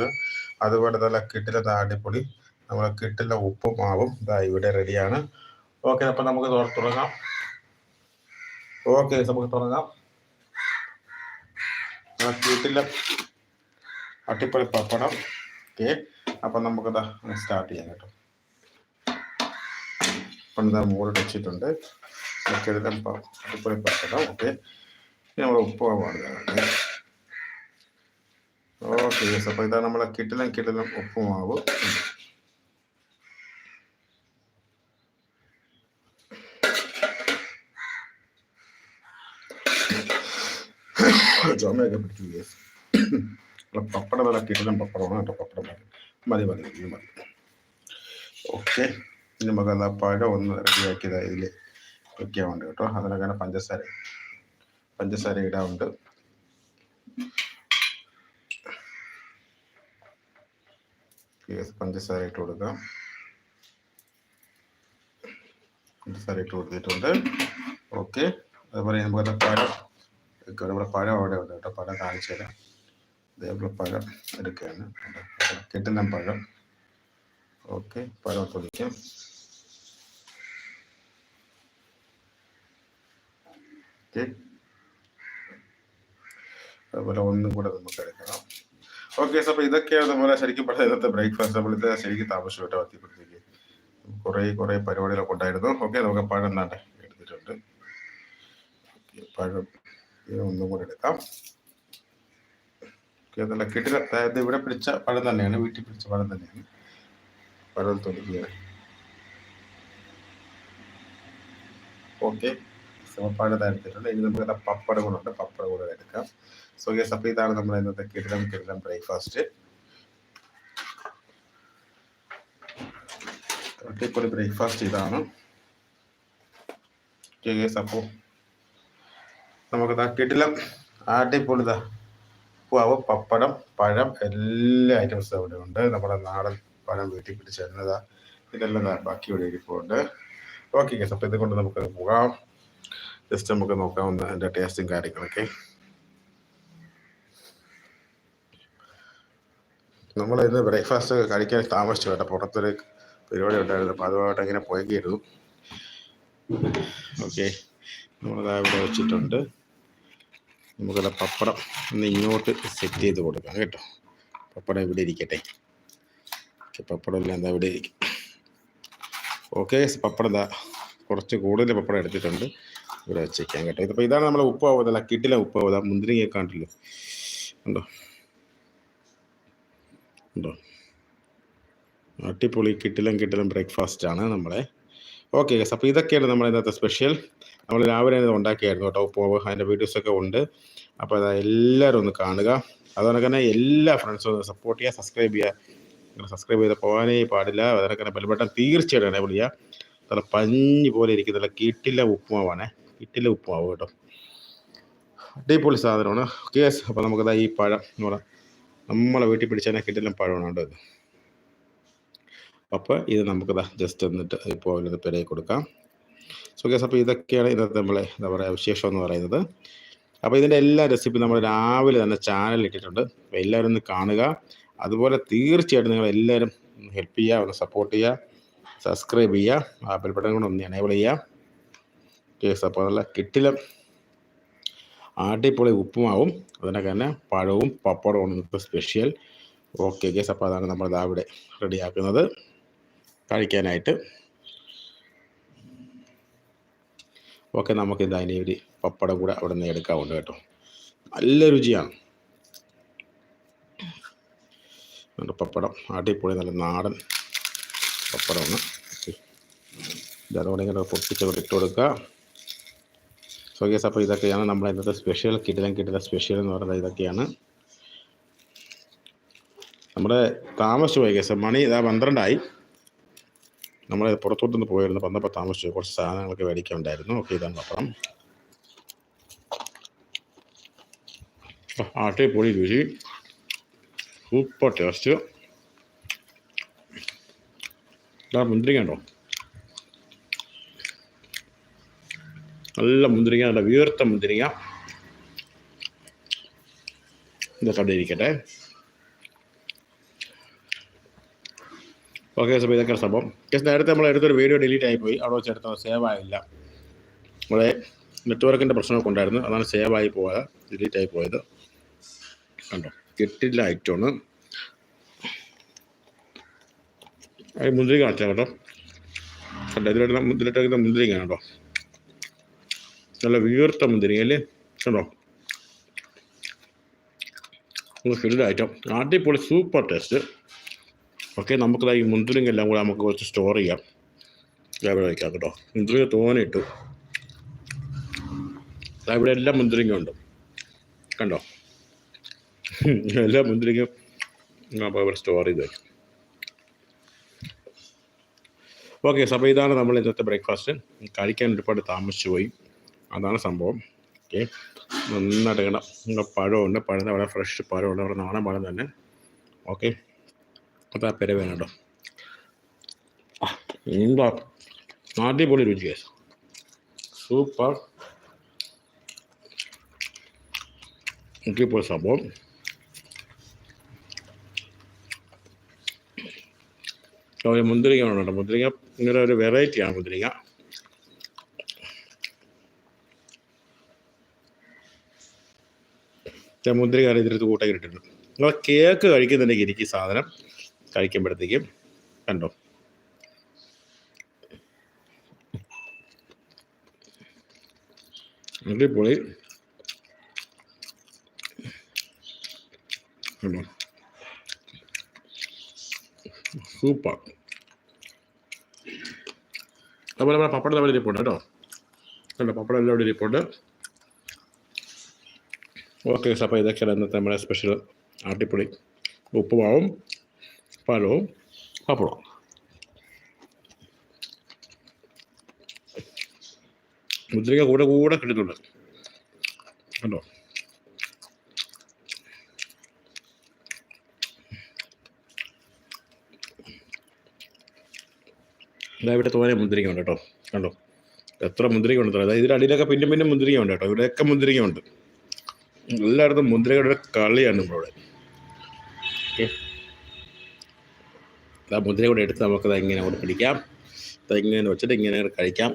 എടുത്തിട്ടുണ്ട് അതുപോലെ തന്നെ കിട്ടിലെ താടിപ്പൊടി. നമ്മൾ കിട്ടിലെ ഉപ്പും മാവും. ഇതാ ഇവിടെ റെഡിയാണ്. ഓക്കെ അപ്പം നമുക്ക് തുടങ്ങാം. ഓക്കെ നമുക്ക് തുടങ്ങാം. കിട്ടിലെ അട്ടിപ്പൊളി പപ്പടം. ഓക്കെ അപ്പം നമുക്കത് സ്റ്റാർട്ട് ചെയ്യാം കേട്ടോ. പണ്ട് മുകളിൽ വെച്ചിട്ടുണ്ട്. കിടലം അടിപ്പൊളി പപ്പടം. ഓക്കെ. നമ്മൾ ഉപ്പ് പാടുക ഓക്കെ യെസ് അപ്പോൾ ഇതാ നമ്മളെ കിട്ടിലും കിട്ടിലും ഉപ്പുമാവ്. ചുമയൊക്കെ പിടിച്ചു യെസ് പപ്പടം വില കിട്ടിലും പപ്പടമാണ് കേട്ടോ പപ്പടം മതി മതി ഇത് മതി. ഓക്കെ. ഇനി നമുക്ക് എന്താ പഴം ഒന്ന് റെഡിയാക്കിയത് ഇതിൽ വെക്കാൻ വേണ്ടി കേട്ടോ. അതിനൊക്കെ പഞ്ചസാര പഞ്ചസാര ഇടാറുണ്ട് പഞ്ചസാര ഇട്ട് കൊടുക്കാം പഞ്ചസാര ഇട്ട് കൊടുത്തിട്ടുണ്ട്. ഓക്കെ. അതുപോലെ നമുക്ക് പഴം നമ്മുടെ പഴം അവിടെ ഉണ്ട് കേട്ടോ. പഴം കാണിച്ചു തരാം. ഇതേപോലെ പഴം എടുക്കുകയാണ്. കിട്ടുന്ന പഴം. ഓക്കെ. പഴം പൊടിക്കാം ഓക്കെ. അതുപോലെ ഒന്നും കൂടെ നമുക്ക് എടുക്കണം. ഓക്കെ അപ്പൊ ഇതൊക്കെയാണ് നമ്മളെ ശരിക്കും പറഞ്ഞ ഇന്നത്തെ ബ്രേക്ക്ഫാസ്റ്റ് നമ്മളിത് ശരിക്കും താമസിച്ചോട്ടെ എത്തിയപ്പോഴത്തേക്ക് കുറെ കുറേ പരിപാടികളൊക്കെ ഉണ്ടായിരുന്നു. ഓക്കെ നമുക്ക് പഴം തന്നെ എടുത്തിട്ടുണ്ട്. പഴം ഒന്നും കൂടെ എടുക്കാം. ഓക്കെ കിട്ടില്ല അതായത് ഇവിടെ പിടിച്ച പഴം തന്നെയാണ് വീട്ടിൽ പിടിച്ച പഴം തന്നെയാണ്. പഴം തൊലിക്കുകയാണ് ഓക്കെ സമപ്പാട് എടുത്തിട്ടുണ്ട് ഇനി നമുക്ക് പപ്പട ഉണ്ട്. പപ്പടം കൂടെ എടുക്കാം. സോ ഗസ് അപ്പോൾ ഇതാണ് നമ്മുടെ ഇന്നത്തെ കിടിലം കിടിലം ബ്രേക്ക്ഫാസ്റ്റ് അടിപൊളി ബ്രേക്ക്ഫാസ്റ്റ് ഇതാണ്. അപ്പോ അപ്പോൾ നമുക്കിതാ കിടിലം ഇതാ. ഉപ്പാവ് പപ്പടം പഴം എല്ലാ ഐറ്റംസും അവിടെ ഉണ്ട് നമ്മുടെ നാടൻ പഴം വീട്ടിൽ പിടിച്ചിരുന്നതാ ഇതെല്ലാം ബാക്കി ഇവിടെ ഇരിപ്പുണ്ട്. ഓക്കെ ഗസ് അപ്പോൾ ഇതുകൊണ്ട് നമുക്ക് പോകാം. ജസ്റ്റ് നമുക്ക് നോക്കാവുന്ന അതിന്റെ ടേസ്റ്റും കാര്യങ്ങളൊക്കെ. നമ്മൾ ഇന്ന് ബ്രേക്ക്ഫാസ്റ്റ് കഴിക്കാൻ താമസിച്ചു കേട്ടോ. പുറത്തൊരു പരിപാടി ഉണ്ടായിരുന്നു. അപ്പോൾ അതുമായിട്ട് ഇങ്ങനെ പോയേക്കായിരുന്നു. ഓക്കെ നമ്മളത് ഇവിടെ വെച്ചിട്ടുണ്ട്. നമുക്കത് പപ്പടം ഒന്ന് ഇങ്ങോട്ട് സെറ്റ് ചെയ്ത് കൊടുക്കാം കേട്ടോ. പപ്പടം ഇവിടെ ഇരിക്കട്ടെ. ഓക്കെ പപ്പടം എല്ലാം എന്താ ഇവിടെ ഇരിക്കും. ഓക്കെ പപ്പടം എന്താ കുറച്ച് കൂടുതൽ പപ്പടം എടുത്തിട്ടുണ്ട്. ഇവിടെ വെച്ചേക്കാം കേട്ടോ. ഇതിപ്പോൾ ഇതാണ് നമ്മളെ ഉപ്പാവതല്ല കിട്ടില്ല ഉപ്പാവത മുന്തിരിങ്ങ കണ്ടില്ലോ? ഉണ്ടോ? ഉണ്ടോ? അടിപൊളി കിട്ടിലും കിട്ടിലും ബ്രേക്ക്ഫാസ്റ്റ് ആണ് നമ്മളെ. ഓക്കെ ഗസ് അപ്പോൾ ഇതൊക്കെയാണ് നമ്മുടെ ഇന്നത്തെ സ്പെഷ്യൽ നമ്മൾ രാവിലെ ഇത് ഉണ്ടാക്കിയായിരുന്നു കേട്ടോ ഉപ്പാവ് അതിന്റെ വീഡിയോസൊക്കെ ഉണ്ട്. അപ്പോൾ അത് എല്ലാവരും ഒന്ന് കാണുക. അതുപോലെ തന്നെ എല്ലാ ഫ്രണ്ട്സും ഒന്ന് സപ്പോർട്ട് ചെയ്യുക സബ്സ്ക്രൈബ് ചെയ്യുക. സബ്സ്ക്രൈബ് ചെയ്ത് പോകാനേ പാടില്ല. അതുപോലെ തന്നെ ബെൽബട്ടൺ തീർച്ചയായിട്ടും എനേബിൾ ചെയ്യുക. നല്ല പഞ്ഞ് പോലെ ഇരിക്കുന്ന നല്ല ഉപ്പുമാവാണേ. കിട്ടില്ല ഉപ്പുമാവ് കേട്ടോ. അടിപൊളി സാധനമാണ്. ഓക്കെ അപ്പോൾ നമുക്കതാ ഈ പഴം എന്ന് പറയാം. നമ്മളെ വീട്ടിൽ പിടിച്ചാൽ കിട്ടില്ല പഴമാണ് കേട്ടോ ഇത്. അപ്പോൾ ഇത് നമുക്കതാ ജസ്റ്റ് എന്നിട്ട് ഇപ്പോൾ ഇത് പെരയിൽ കൊടുക്കാം. സോ കേസ് അപ്പോൾ ഇതൊക്കെയാണ് ഇന്നത്തെ നമ്മളെ എന്താ പറയുക വിശേഷം എന്ന് പറയുന്നത്. അപ്പോൾ ഇതിന്റെ എല്ലാ റെസിപ്പി നമ്മൾ രാവിലെ തന്നെ ചാനലിൽ ഇട്ടിട്ടുണ്ട്. അപ്പോൾ എല്ലാവരും ഒന്ന് കാണുക. അതുപോലെ തീർച്ചയായിട്ടും നിങ്ങൾ എല്ലാവരും ഹെൽപ്പ് ചെയ്യുക ഒന്ന് സപ്പോർട്ട് ചെയ്യുക സബ്സ്ക്രൈബ് ചെയ്യുക ആ ബെൽബട്ടൺ കൊണ്ട് ഒന്ന് എനേബിൾ ചെയ്യുക. കേസ്. അപ്പോൾ നല്ല കിട്ടില്ല. അടിപൊളി ഉപ്പുമാവും. അതിനൊക്കെ തന്നെ പഴവും പപ്പടവും ഇന്നത്തെ സ്പെഷ്യൽ ഓക്കെ കേസ് അപ്പോൾ അതാണ് നമ്മൾ ഇതാ ഇവിടെ റെഡിയാക്കുന്നത്. കഴിക്കാനായിട്ട്. ഓക്കെ നമുക്ക് ഇതാ ഇനി ഒരു പപ്പടം കൂടെ അവിടെ നിന്ന് എടുക്കാവുണ്ട് കേട്ടോ. നല്ല രുചിയാണ്. പപ്പടം. അടിപൊളി നല്ല നാടൻ പപ്പടമാണ്. ഇതോടെ ഇങ്ങനെ പൊട്ടിച്ച് ഇട്ട് കൊടുക്കുക. സോ ഗേസ് അപ്പോൾ ഇതൊക്കെയാണ് നമ്മുടെ ഇന്നത്തെ സ്പെഷ്യൽ കിടിലം കിടില സ്പെഷ്യൽ എന്ന് പറയുന്നത് ഇതൊക്കെയാണ്. നമ്മുടെ താമസിച്ചു പോയി കേസ് മണി ഇതാ പന്ത്രണ്ടായി. നമ്മൾ പുറത്തോട്ടൊന്ന് പോയിരുന്നു. വന്നപ്പോൾ താമസിച്ചു കുറച്ച് സാധനങ്ങളൊക്കെ മേടിക്കാൻ ഉണ്ടായിരുന്നു ഓക്കെ ഇതാണ് പപ്പടം ആട്ടെ പൊടി രുചി. സൂപ്പർ ടേസ്റ്റ് മുന്തിരിങ്ങ നല്ല മുന്തിരിങ്ങ നല്ല വീർത്ത മുന്തിരിങ്ങ. ഇതൊക്കെ അവിടെ ഇരിക്കട്ടെ. ഓക്കെ അപ്പോൾ ഇതൊക്കെ സംഭവം. ജസ്റ്റ് നേരത്തെ നമ്മൾ എടുത്തൊരു വീഡിയോ ഡിലീറ്റ് ആയിപ്പോയി. അവിടെ വെച്ച് എടുത്ത സേവ് ആയില്ല. നമ്മളെ നെറ്റ്വർക്കിന്റെ പ്രശ്നമൊക്കെ ഉണ്ടായിരുന്നു. അതാണ് സേവ് ആയി പോയത് ഡിലീറ്റ് ആയി പോയത്. കണ്ടോ? കിട്ടില്ല ഐറ്റമാണ് അത് മുന്തിരി കാണിച്ചാൽ കേട്ടോ. കണ്ടോ? ഇതിലോട്ട് ഇതിലിട്ടേക്കുന്ന മുന്തിരിങ്ങ കേട്ടോ. നല്ല വീർത്ത മുന്തിരി അല്ലേ? കണ്ടോ? ഫിൽഡ് ഐറ്റം അടിപൊളി സൂപ്പർ ടേസ്റ്റ് ഓക്കെ നമുക്കത് ഈ മുന്തിരിങ്ങെല്ലാം കൂടെ നമുക്ക് കുറച്ച് സ്റ്റോർ ചെയ്യാം. ഇവിടെ വയ്ക്കാം കേട്ടോ. മുന്തിരിങ്ങ തോനെ ഇട്ടു ഇവിടെ എല്ലാം മുന്തിരിങ്ങ ഉണ്ട്. കണ്ടോ? എല്ലാ മുന്തിരിങ്ങയും അപ്പോൾ ഇവിടെ സ്റ്റോർ ചെയ്ത് വയ്ക്കും ഓക്കെ അപ്പോൾ ഇതാണ് നമ്മൾ ഇന്നത്തെ ബ്രേക്ക്ഫാസ്റ്റ് കഴിക്കാൻ ഒരുപാട് താമസിച്ചു പോയി അതാണ് സംഭവം. ഓക്കെ. നന്നായിട്ട് ഇങ്ങനെ ഇങ്ങനെ പഴമുണ്ട്. പഴം വളരെ ഫ്രഷ് പഴമുണ്ട്. അവിടെ നാടൻ പഴം തന്നെ. ഓക്കെ. അപ്പോൾ ആ പെര വേണം കേട്ടോ. നാട്ടിൽ അടിപൊളി രുചി കേസ് സൂപ്പർ. അടിപൊളി സംഭവം. മുന്തിരിങ്ങ മുന്തിരിങ്ങ കേട്ടോ. മുന്തിരിങ്ങ ഇങ്ങനെ ഒരു വെറൈറ്റിയാണ് മുന്തിരിങ്ങ. മുന്തിരി കറി ഇതിനകത്ത് കൂട്ടൊക്കെ ഇട്ടിട്ടുണ്ട്. നിങ്ങൾ കേക്ക് കഴിക്കുന്നുണ്ടെങ്കിൽ എനിക്ക് സാധനം കഴിക്കുമ്പോഴത്തേക്കും കണ്ടോ? കണ്ടോ? സൂപ്പർ. അതുപോലെ പപ്പടം നമ്മുടെ ഇരിപ്പുണ്ട് കേട്ടോ. കണ്ടോ? പപ്പടം എല്ലാം ഇരിപ്പുണ്ട്. ഓക്കെ അപ്പോൾ ഇതൊക്കെയാണ് ഇന്നത്തെ നമ്മുടെ സ്പെഷ്യൽ അടിപൊളി ഉപ്പുമാവും പഴവും പപ്പടവും. മുദ്രിക കൂടെ കൂടെ കിട്ടുന്നുണ്ട്. കണ്ടോ? ഇതാ ഇവിടെ തോനെ ഉണ്ട് കേട്ടോ. കണ്ടോ? എത്ര മുന്തിരിങ്ങ ഉണ്ട് അതായത് ഇതിന്റെ അടിയിലൊക്കെ പിന്നെ പിന്നെ മുന്തിരിങ്ങ ഉണ്ട് കേട്ടോ. ഇവിടെയൊക്കെ മുന്തിരിങ്ങ ഉണ്ട്. എല്ലായിടത്തും മുദ്രകളുടെ കളിയാണ് നമ്മളിവിടെ ഓക്കെ. ആ മുദ്ര കൂടെ എടുത്ത് നമുക്കത് ഇങ്ങനെ കൂടെ പിടിക്കാം. അത് ഇങ്ങനെ വെച്ചിട്ട് ഇങ്ങനെ കഴിക്കാം.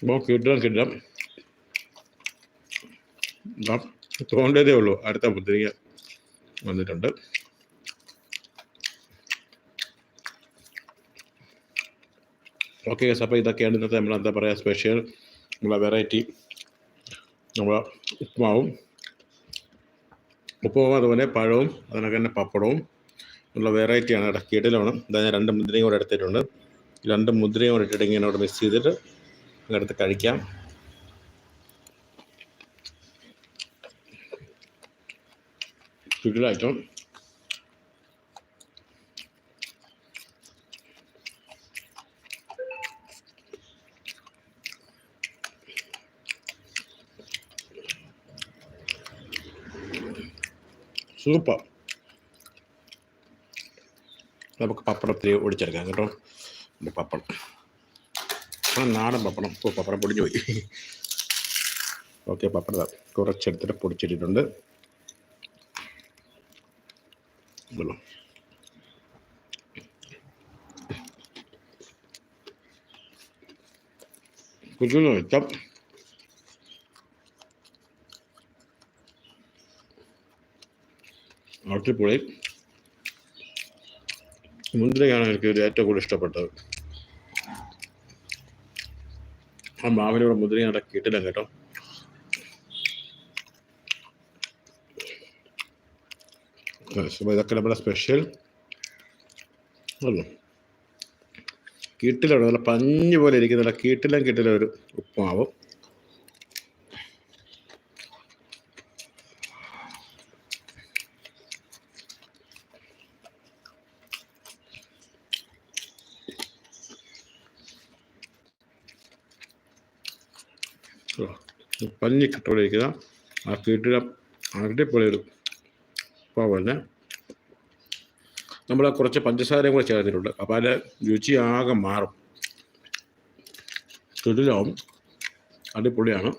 അപ്പോൾ കിട്ടണം കിട്ടാം തോണ്ടതേ ഉള്ളൂ. അടുത്ത മുദ്രിക വന്നിട്ടുണ്ട്. ഓക്കെ ഗസ് അപ്പോൾ ഇതൊക്കെയാണ് ഇന്നത്തെ നമ്മൾ എന്താ പറയുക സ്പെഷ്യൽ നമ്മളെ വെറൈറ്റി നമ്മളെ ഉപ്പുമാവും ഉപ്പുമാവും അതുപോലെ പഴവും അതിനൊക്കെ തന്നെ പപ്പടവും. ഉള്ള വെറൈറ്റിയാണ് ഇവിടെ കീട്ടിലാണ് ഇതാ ഞാൻ രണ്ട് മുദ്രയും കൂടെ എടുത്തിട്ടുണ്ട്. രണ്ട് മുദ്രയും കൂടെ ഇട്ടിട്ട് ഇങ്ങനെ അവിടെ മിക്സ് ചെയ്തിട്ട് എടുത്ത് കഴിക്കാം. കിടിലായിട്ടും സൂപ്പർ. നമുക്ക് പപ്പടത്തിൽ ഒടിച്ചെടുക്കാം കേട്ടോ. എന്റെ പപ്പടം. നാടൻ പപ്പടം. ഓ പപ്പടം പൊടിഞ്ഞു പോയി. ഓക്കെ പപ്പടം കുറച്ചെടുത്തിട്ട് പൊടിച്ചിട്ടുണ്ട്. കുഞ്ഞു വെച്ചാൽ അടിപൊളി മുന്തിരിയാണ് എനിക്ക് ഏറ്റവും കൂടുതൽ ഇഷ്ടപ്പെട്ടത്. ആ മാവിനോട് മുന്തിരി ഞാൻ കിട്ടില്ല കേട്ടോ. ഇതൊക്കെ നമ്മുടെ സ്പെഷ്യൽ അല്ലോ കീട്ടിലാണ് നല്ല പഞ്ഞ് പോലെ ഇരിക്കുന്നില്ല കീട്ടിലും കിട്ടില്ല ഒരു ഉപ്പുമാവും. പഞ്ഞി കിട്ടോണ്ടിരിക്കുക ആ കീട്ടില അടിപൊളി ഒരു ഉപ്പുമാവല്ലേ നമ്മൾ കുറച്ച് പഞ്ചസാരയും കൂടെ ചേർത്തിട്ടുണ്ട്. അപ്പോൾ അതിന്റെ രുചി ആകെ മാറും. കിടിലാവും അടിപൊളിയാണ്.